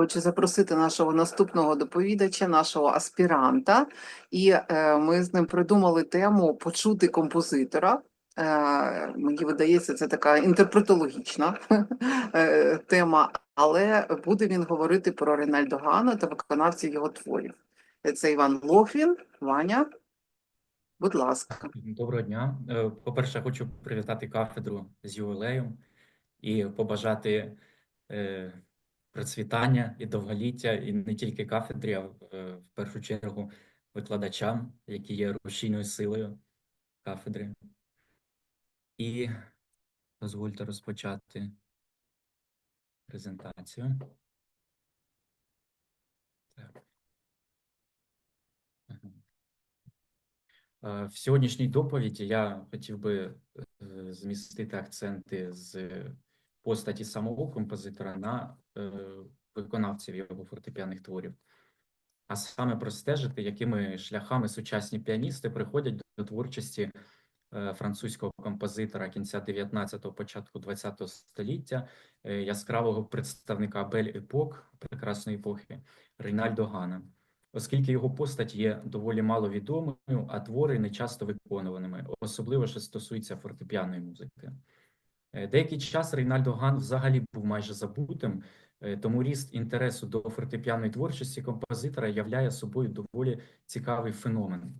Хочу запросити нашого наступного доповідача, нашого аспіранта, і е, ми з ним придумали тему почути композитора. Е, мені видається, це така інтерпретологічна е, тема, але буде він говорити про Рейнальдо Гана та виконавців його творів. Це Іван Лохвін. Ваня, будь ласка. Доброго дня. Е, По-перше, хочу привітати кафедру з ювілеєм і побажати е, процвітання і довголіття, і не тільки кафедрі, а е, в першу чергу викладачам, які є рушійною силою кафедри. І дозвольте розпочати презентацію. Е, В сьогоднішній доповіді я хотів би е, змістити акценти з постаті самого композитора на е, виконавців його фортепіаних творів, а саме простежити, якими шляхами сучасні піаністи приходять до творчості е, французького композитора кінця 19-го, початку 20-го століття, е, яскравого представника Бель Епок, прекрасної епохи, Рейнальдо Гана оскільки його постать є доволі маловідомою, а твори не часто виконуваними, особливо що стосується фортепіаної музики. Е, Деякий час Рейнальдо Ган взагалі був майже забутим, е, тому ріст інтересу до фортепіаної творчості композитора являє собою доволі цікавий феномен.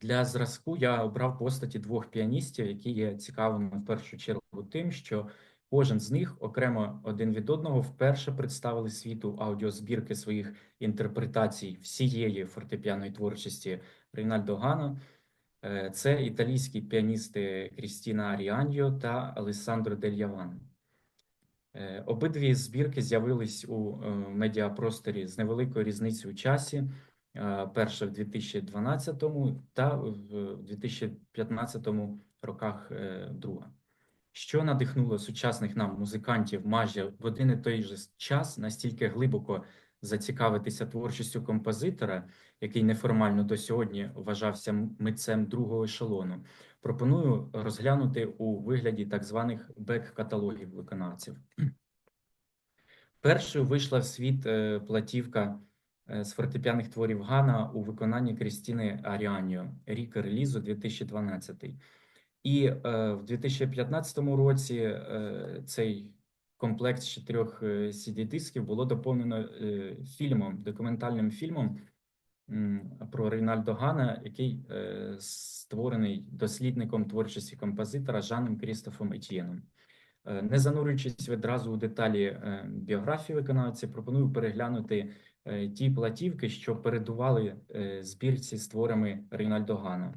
Для зразку я обрав постаті двох піаністів, які є цікавими в першу чергу тим, що кожен з них окремо один від одного вперше представили світу аудіозбірки своїх інтерпретацій всієї фортепіаної творчості Рейнальдо Гано. Е, Це італійські піаністи Крістіна Аріаньо та Алессандро Дель Яван. Е, Обидві збірки з'явились у е, медіапросторі з невеликою різницею у часі. Перша в 2012 та в 2015 роках друга. Що надихнуло сучасних нам музикантів майже в один і той же час настільки глибоко зацікавитися творчістю композитора, який неформально до сьогодні вважався митцем другого ешелону, пропоную розглянути у вигляді так званих бек-каталогів виконавців. Першою вийшла в світ е, платівка е, з фортепіаних творів Гана у виконанні Крістіни Аріаньо рік релізу 2012. І е, в 2015 році цей комплект з чотирьох е, CD-дисків було доповнено е, фільмом, документальним фільмом про Рейнальдо Гана, який е, створений дослідником творчості композитора Жаном Крістофом Етьєном. Е, Не занурюючись відразу у деталі е, біографії виконавця, пропоную переглянути е, ті платівки, що передували е, збірці з творами Рейнальдо Гана.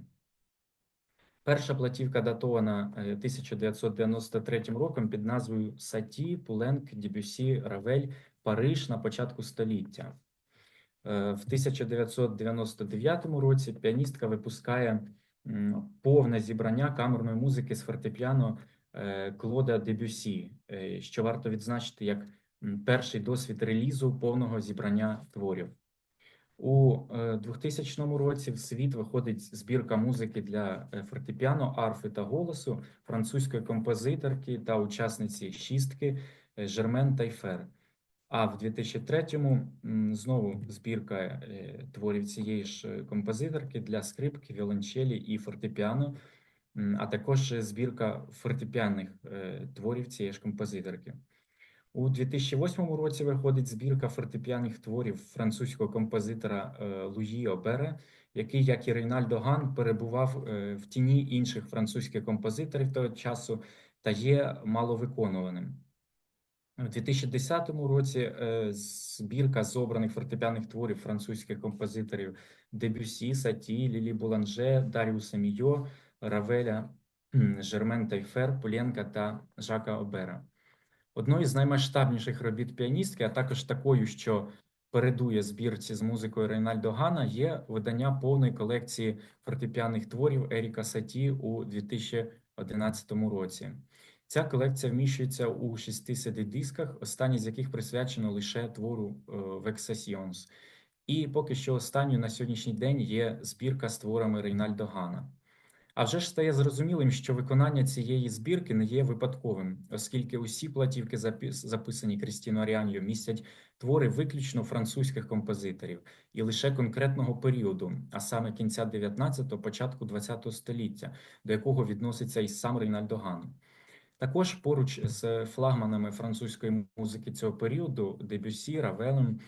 Перша платівка датована е, 1993 роком під назвою Саті, Пуленк, Дебюсі, Равель, Париж на початку століття. Е, В 1999 році піаністка випускає повне зібрання камерної музики з фортепіано е, Клода Дебюсі, е, що варто відзначити як перший досвід релізу повного зібрання творів. У е, 2000 році в світ виходить збірка музики для е, фортепіано, арфи та голосу французької композиторки та учасниці шістки е, Жермен Тайфер. А в 2003-му знову збірка е, творів цієї ж е, композиторки для скрипки, віолончелі і фортепіано, а також збірка фортепіаних е, творів цієї ж композиторки. У 2008 році виходить збірка фортепіаних творів французького композитора е, Луї Обере, який, як і Рейнальдо Ган, перебував е, в тіні інших французьких композиторів того часу та є маловиконуваним. У 2010 році е, збірка з обраних фортепіаних творів французьких композиторів Дебюсі, Саті, Лілі Буланже, Даріуса Мійо, Равеля, Жермен Тайфер, Пуленка та Жака Обера. Одною з наймасштабніших робіт піаністки, а також такою, що передує збірці з музикою Рейнальдо Гана, є видання повної колекції фортепіаних творів Еріка Саті у 2011 році. Ця колекція вміщується у шести CD-дисках, останній з яких присвячено лише твору Vexations. І поки що останньою на сьогоднішній день є збірка з творами Рейнальдо Гана. А вже ж стає зрозумілим, що виконання цієї збірки не є випадковим, оскільки усі платівки, запис- записані Крістіно Аріаньо, містять твори виключно французьких композиторів і лише конкретного періоду, а саме кінця 19-го, початку 20-го століття, до якого відноситься і сам Рейнальдо Ган. Також поруч з флагманами французької музики цього періоду Дебюсі, Равелем,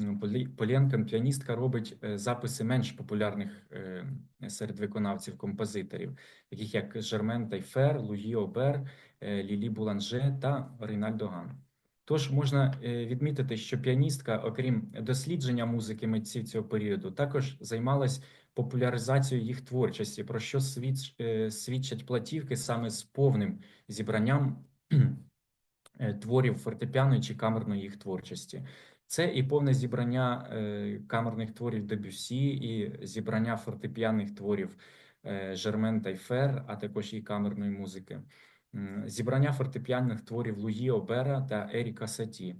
м, піаністка робить е, записи менш популярних е, серед виконавців-композиторів, таких як Жермен Тайфер, Луї Обер, е, Лілі Буланже та Рейнальдо Ган. Тож можна відмітити, що піаністка, окрім дослідження музики митців цього періоду, також займалась популяризацією їх творчості, про що свідчать платівки саме з повним зібранням творів фортепіаної чи камерної їх творчості. Це і повне зібрання е, камерних творів Дебюсі, і зібрання фортепіаних творів е, Жермен Тайфер, а також і камерної музики, зібрання фортепіаних творів Луї Обера та Еріка Саті.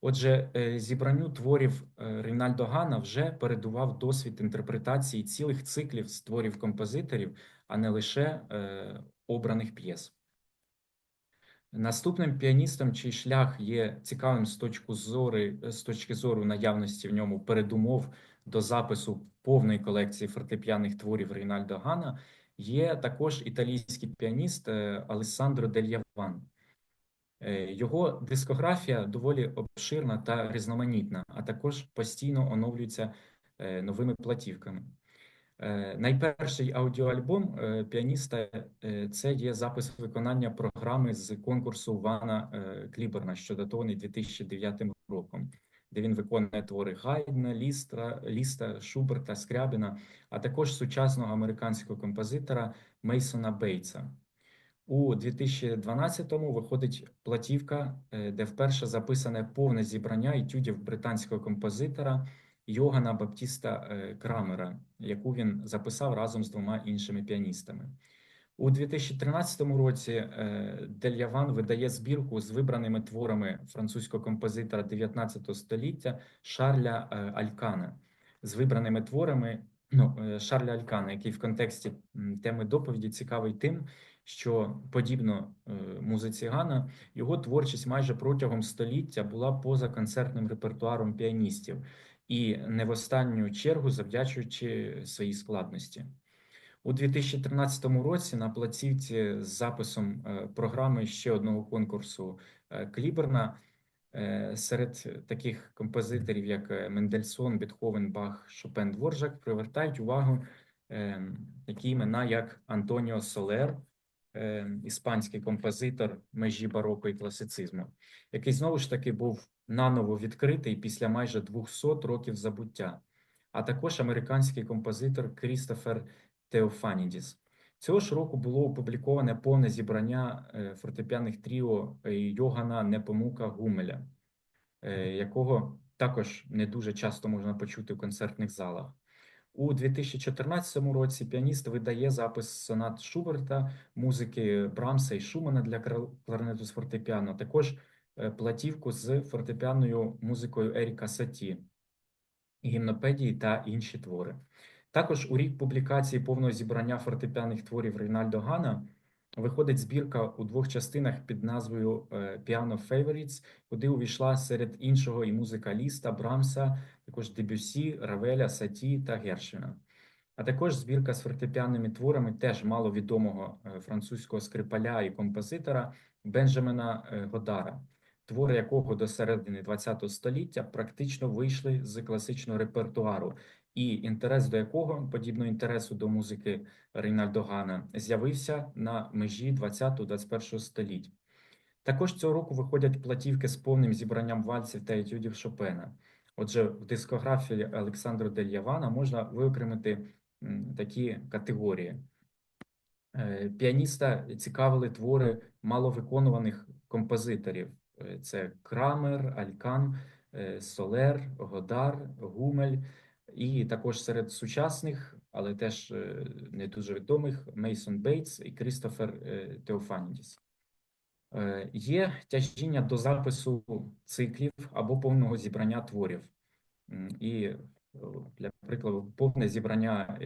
Отже, е, зібранню творів Рейнальдо Гана вже передував досвід інтерпретації цілих циклів з творів композиторів, а не лише обраних п'єс. Наступним піаністом, чий шлях є цікавим з точки зору, з точки зору наявності в ньому передумов до запису повної колекції фортепіаних творів Рейнальдо Гана, є також італійський піаніст е, Алессандро Дель Яван. Е, Його дискографія доволі обширна та різноманітна, а також постійно оновлюється е, новими платівками. Е, Найперший аудіоальбом е, піаніста е, це є запис виконання програми з конкурсу Вана Кліберна, що датований 2009 роком, де він виконує твори Гайдна, Лістра, Ліста, Шуберта, Скрябіна, а також сучасного американського композитора Мейсона Бейтса. У 2012-му виходить платівка, де вперше записане повне зібрання етюдів британського композитора Йогана Баптіста е, Крамера, яку він записав разом з двома іншими піаністами. У 2013 році е, Дель Яван видає збірку з вибраними творами французького композитора 19 століття Шарля е, Алькана, з вибраними творами ну, Шарля Алькана, який в контексті теми доповіді цікавий тим, що подібно музиці Гана, його творчість майже протягом століття була поза концертним репертуаром піаністів і не в останню чергу завдячуючи своїй складності. У 2013 році на платівці з записом е, програми ще одного конкурсу е, Кліберна е, серед таких композиторів, як Мендельсон, Бетховен, Бах, Шопен, Дворжак, привертають увагу такі імена, як Антоніо Солер, іспанський композитор межі бароко і класицизму, який знову ж таки був наново відкритий після майже 200 років забуття, а також американський композитор Крістофер Теофанідіс. Цього ж року було опубліковане повне зібрання е, фортепіаних тріо е, Йогана Непомука Гумеля, е, якого також не дуже часто можна почути в концертних залах. У 2014 році піаніст видає запис сонат Шуберта, музики Брамса і Шумана для кларнету з фортепіано, також платівку з фортепіаною музикою Еріка Саті, гімнопедії та інші твори. Також у рік публікації повного зібрання фортепіаних творів Рейнальдо Гана виходить збірка у двох частинах під назвою е, Piano Favorites, куди увійшла серед іншого і музика Ліста, Брамса, також Дебюсі, Равеля, Саті та Гершвіна. А також збірка з фортепіанними творами теж маловідомого е, французького скрипаля і композитора Бенджамена е, Годара, твори якого до середини ХХ століття практично вийшли з класичного репертуару, і інтерес до якого, подібно інтересу до музики Рейнальдо Гана, з'явився на межі 20-21 століть. Також цього року виходять платівки з повним зібранням вальсів та етюдів Шопена. Отже, в дискографії Олександра Дель Явана можна виокремити такі категорії. Е, Піаніста цікавили твори маловиконуваних композиторів. Е, Це Крамер, Алькан, е, Солер, Годар, Гумель, і також серед сучасних, але теж е, не дуже відомих Мейсон Бейтс і Крістофер Теофанідіс. Є тяжіння до запису циклів або повного зібрання творів. І для прикладу, повне зібрання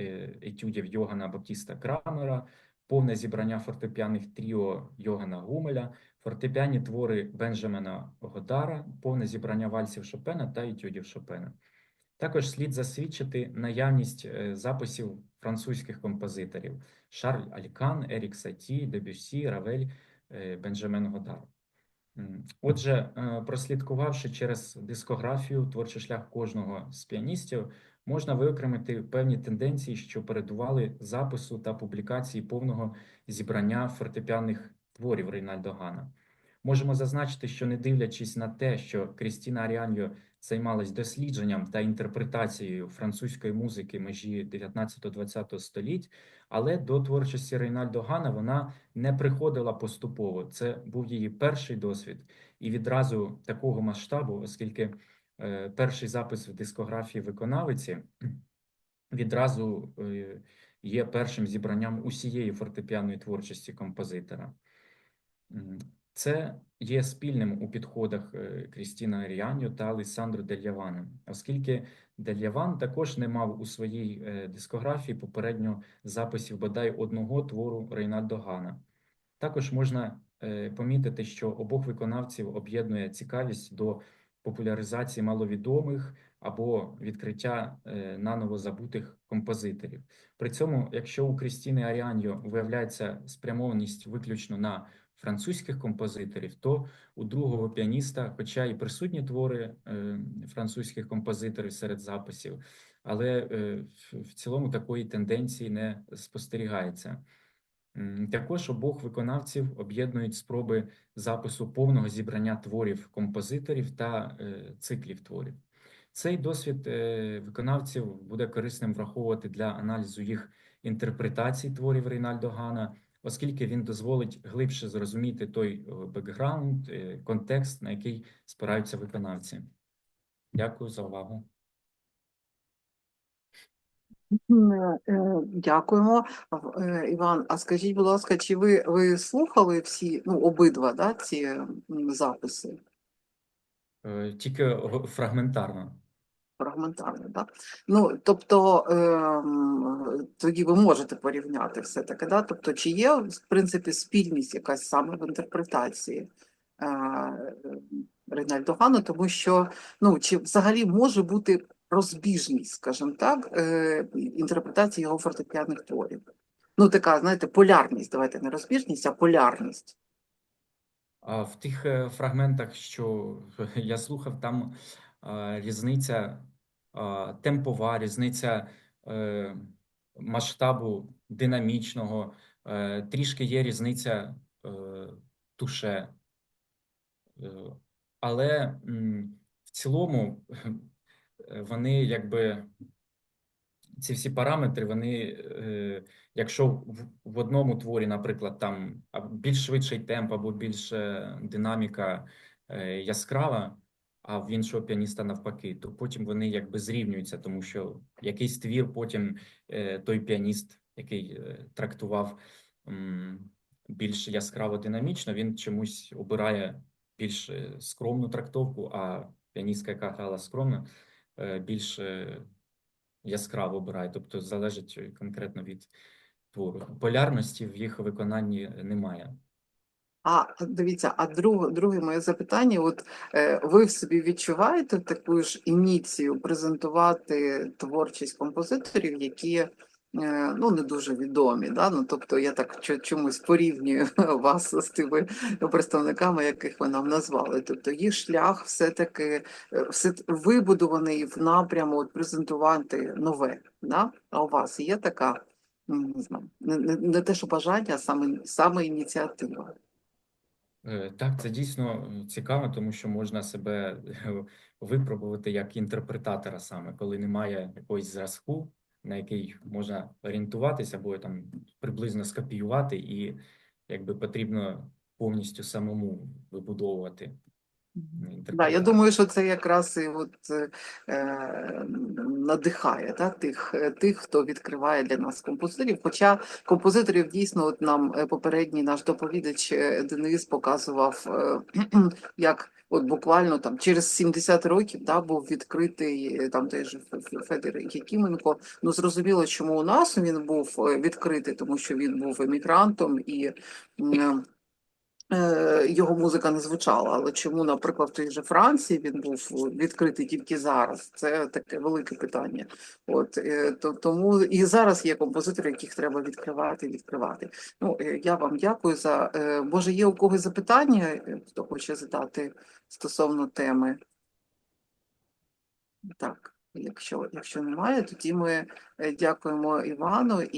етюдів Йогана Баптіста Крамера, повне зібрання фортепіаних тріо Йогана Гумеля, фортепіані твори Бенджамена Годара, повне зібрання вальсів Шопена та етюдів Шопена. Також слід засвідчити наявність е, записів французьких композиторів Шарль Алькан, Ерік Саті, Дебюсі, Равель, е, Бенджамен Годар. Отже, е, прослідкувавши через дискографію творчий шлях кожного з піаністів, можна виокремити певні тенденції, що передували запису та публікації повного зібрання фортепіаних творів Рейнальдо Гана. Можемо зазначити, що не дивлячись на те, що Крістіна Аріаньо займалась дослідженням та інтерпретацією французької музики межі 19-20 століть, але до творчості Рейнальдо Гана вона не приходила поступово. Це був її перший досвід, і відразу такого масштабу, оскільки е, перший запис в дискографії виконавиці відразу е, є першим зібранням усієї фортепіаної творчості композитора. Це є спільним у підходах е, Крістіна Аріаньо та Алессандро Дельявана, оскільки Дельяван також не мав у своїй е, дискографії попередньо записів бодай одного твору Рейнальдо Гана. Також можна е, помітити, що обох виконавців об'єднує цікавість до популяризації маловідомих або відкриття наново забутих композиторів. При цьому, якщо у Крістіни Аріаньо виявляється спрямованість виключно на французьких композиторів, то у другого піаніста, хоча і присутні твори е, французьких композиторів серед записів, але е, в- цілому такої тенденції не спостерігається. Також обох виконавців об'єднують спроби запису повного зібрання творів композиторів та е, циклів творів. Цей досвід виконавців буде корисним враховувати для аналізу їх інтерпретацій творів Рейнальдо Гана, оскільки він дозволить глибше зрозуміти той е, бекграунд, е, контекст, на який спираються виконавці. Дякую за увагу. Е, Дякуємо, Іван. А скажіть, будь ласка, чи ви, ви слухали всі, ну, обидва, да, ці записи Тільки фрагментарно. Фрагментарно, да? Ну, тобто, ем, тоді ви можете порівняти все-таки, да? Тобто, чи є, в принципі, спільність якась саме в інтерпретації е, Рейнальдо Гана, тому що, ну, чи взагалі може бути розбіжність, скажімо так, е, інтерпретації його фортепіаних творів? Ну, така, знаєте, полярність, давайте не розбіжність, а полярність. В тих е, фрагментах, що я слухав, там е, різниця е, темпова, різниця е, масштабу динамічного, е, трішки є різниця е, туше. Але в цілому вони якби ці всі параметри, вони, якщо в, одному творі, наприклад, там більш швидший темп або більш динаміка яскрава, а в іншого піаніста навпаки, то потім вони якби зрівнюються, тому що якийсь твір потім е, той піаніст, який е, трактував більш яскраво динамічно, він чомусь обирає більш е, скромну трактовку, а піаністка, яка грала скромно, більш яскраво обирає, тобто залежить конкретно від твору. Полярності в їх виконанні немає. А дивіться, а друге, друге моє запитання: от е, ви в собі відчуваєте таку ж ініцію презентувати творчість композиторів, які е, ну не дуже відомі, да? Ну тобто я так чомусь порівнюю вас з тими представниками, яких ви нам назвали. Тобто їх шлях все-таки е, все вибудований в напряму от, презентувати нове. Да? А у вас є така, не знаю, не, не, не те, що бажання, а саме, саме ініціатива. Е, Так, це дійсно цікаво, тому що можна себе е, випробувати як інтерпретатора саме, коли немає якогось зразку, на який можна орієнтуватися, або там приблизно скопіювати, і якби потрібно повністю самому вибудовувати Да, я думаю, що це якраз і от, е, надихає да, тих, е, тих, хто відкриває для нас композиторів. Хоча композиторів дійсно, от нам е, попередній наш доповідач е, Денис показував, е, як от буквально там через 70 років да, був відкритий там той же Фе- Фе- Федір Якименко. Ну зрозуміло, чому у нас він був відкритий, тому що він був емігрантом і е, його музика не звучала. Але чому, наприклад, в тій же Франції він був відкритий тільки зараз? Це таке велике питання. От е, то тому і зараз є композитори, яких треба відкривати, відкривати. Ну е, я вам дякую за е, може, є у когось запитання, е, хто хоче задати стосовно теми. Так, якщо, якщо немає, тоді ми е, дякуємо Івану